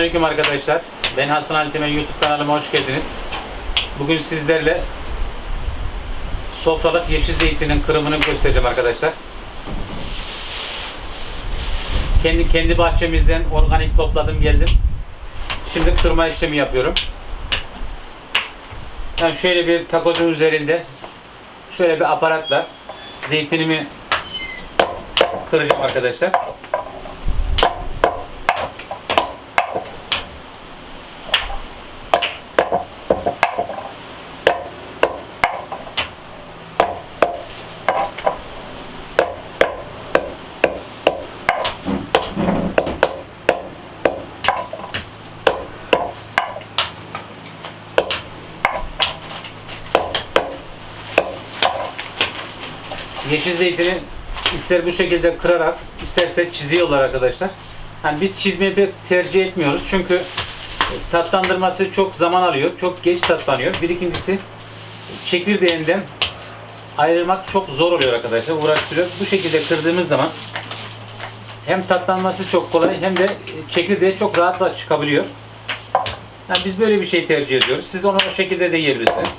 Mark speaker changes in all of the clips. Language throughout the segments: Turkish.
Speaker 1: Selamünaleyküm arkadaşlar. Ben Hasan Altemen YouTube kanalıma hoş geldiniz. Bugün sizlerle sofralık yeşil zeytinin kırımını göstereceğim arkadaşlar. Kendi kendi bahçemizden organik topladım geldim. Şimdi kırma işlemi yapıyorum. Ben şöyle bir takozun üzerinde şöyle bir aparatla zeytinimi kıracağım arkadaşlar. Yeşil zeytini ister bu şekilde kırarak, isterse çiziyorlar arkadaşlar. Hani biz çizmeyi pek tercih etmiyoruz çünkü tatlandırması çok zaman alıyor, çok geç tatlanıyor. Bir ikincisi çekirdeğinden ayrılmak çok zor oluyor arkadaşlar, uğraştırıyor. Bu şekilde kırdığımız zaman hem tatlanması çok kolay hem de çekirdeği çok rahatla çıkabiliyor. Yani biz böyle bir şey tercih ediyoruz. Siz onu o şekilde de yiyebilirsiniz.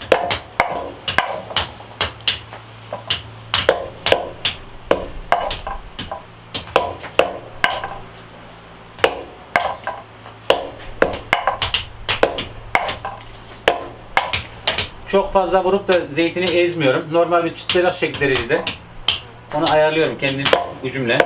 Speaker 1: Çok fazla vurup da zeytini ezmiyorum. Normal bir çıtlayak şekilleriyle de onu ayarlıyorum kendi gücümle.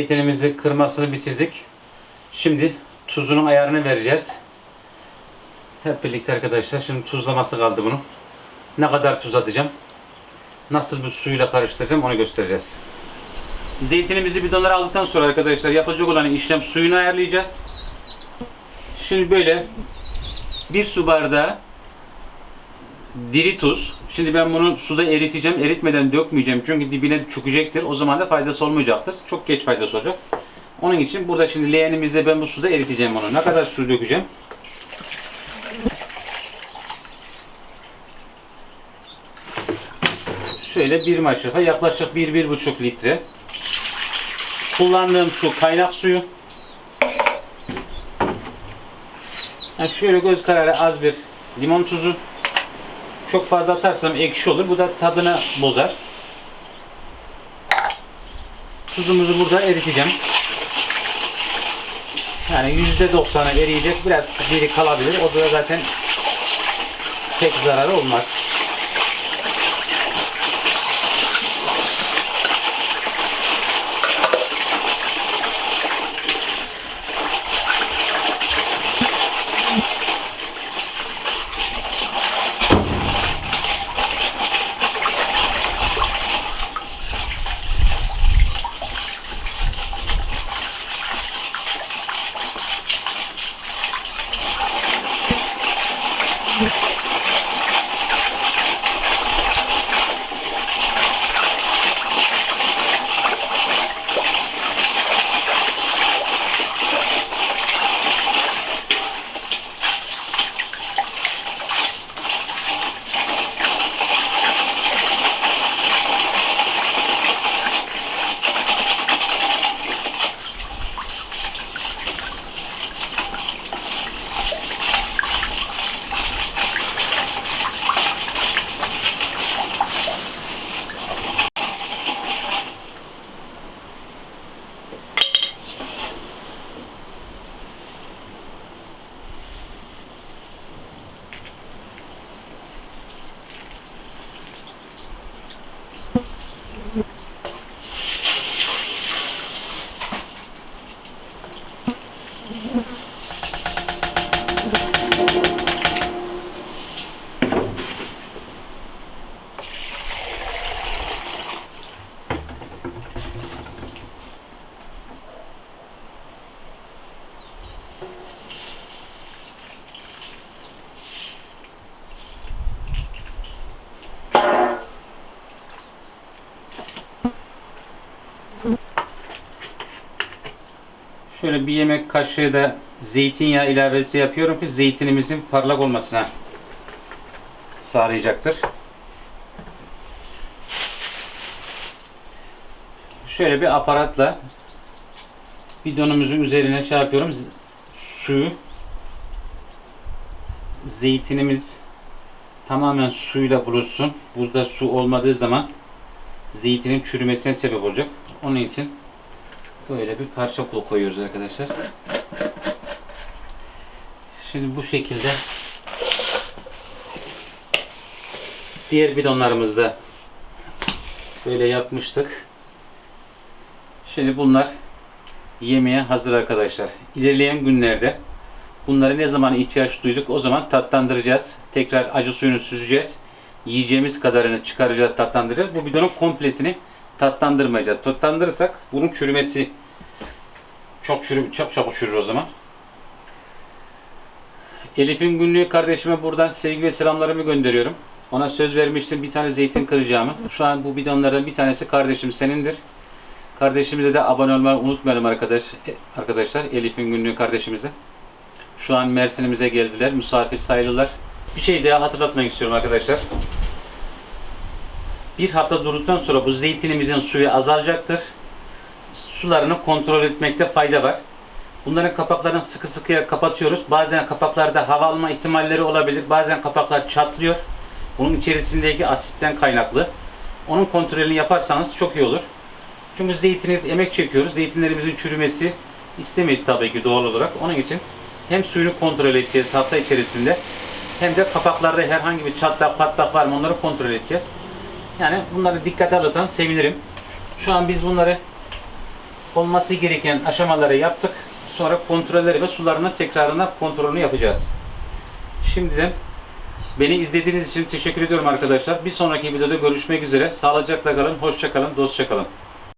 Speaker 1: Zeytinimizi kırmasını bitirdik. Şimdi tuzunun ayarını vereceğiz. Hep birlikte arkadaşlar. Şimdi tuzlaması kaldı bunun. Ne kadar tuz atacağım? Nasıl bir suyla karıştıracağım onu göstereceğiz. Zeytinimizi bidonlara aldıktan sonra arkadaşlar yapacak olan işlem suyunu ayarlayacağız. Şimdi böyle bir su bardağı diri tuz. Şimdi ben bunu suda eriteceğim. Eritmeden dökmeyeceğim çünkü dibine çökecektir. O zaman da faydası olmayacaktır. Çok geç faydası olacak. Onun için burada şimdi leğenimizde ben bu suda eriteceğim onu. Ne kadar su dökeceğim? Şöyle bir maşrafa yaklaşık 1-1,5 litre. Kullandığım su kaynak suyu. Yani şöyle göz kararı az bir limon tuzu. Çok fazla atarsam ekşi olur. Bu da tadını bozar. Tuzumuzu burada eriteceğim. Yani %90'ı eriyecek. Biraz diri kalabilir. O da zaten pek zararı olmaz. Şöyle bir yemek kaşığı da zeytinyağı ilavesi yapıyorum ki zeytinimizin parlak olmasına sağlayacaktır. Şöyle bir aparatla bidonumuzun üzerine şey yapıyorum. Suyu zeytinimiz tamamen suyla buluşsun. Burada su olmadığı zaman zeytinin çürümesine sebep olacak. Onun için Böyle bir parça pul koyuyoruz arkadaşlar. Şimdi bu şekilde diğer bidonlarımızda böyle yapmıştık. Şimdi bunlar yemeğe hazır arkadaşlar. İlerleyen günlerde bunları ne zaman ihtiyaç duyduk o zaman tatlandıracağız. Tekrar acı suyunu süzeceğiz. Yiyeceğimiz kadarını çıkaracağız, tatlandıracağız. Bu bidonun komplesini tatlandırmayacağız. Tatlandırırsak bunun çürümesi çok çürü, çok çabuk çürür o zaman. Elif'in günlüğü kardeşime buradan sevgi ve selamlarımı gönderiyorum. Ona söz vermiştim bir tane zeytin kıracağımı. Şu an bu bidonlardan bir tanesi kardeşim senindir. Kardeşimize de abone olmayı unutmayalım arkadaş, arkadaşlar. Elif'in günlüğü kardeşimize. Şu an Mersin'imize geldiler. Misafir sayılırlar. Bir şey daha hatırlatmak istiyorum arkadaşlar. Bir hafta durduktan sonra bu zeytinimizin suyu azalacaktır. Sularını kontrol etmekte fayda var. Bunların kapaklarını sıkı sıkıya kapatıyoruz. Bazen kapaklarda hava alma ihtimalleri olabilir. Bazen kapaklar çatlıyor. Bunun içerisindeki asitten kaynaklı. Onun kontrolünü yaparsanız çok iyi olur. Çünkü zeytiniz emek çekiyoruz. Zeytinlerimizin çürümesi istemeyiz tabii ki doğal olarak. Onun için hem suyunu kontrol edeceğiz hafta içerisinde hem de kapaklarda herhangi bir çatlak patlak var mı onları kontrol edeceğiz. Yani bunları dikkate alırsanız sevinirim. Şu an biz bunları olması gereken aşamaları yaptık. Sonra kontrolleri ve sularını tekrarına kontrolünü yapacağız. Şimdiden beni izlediğiniz için teşekkür ediyorum arkadaşlar. Bir sonraki videoda görüşmek üzere. Sağlıcakla kalın, hoşça kalın, dostça kalın.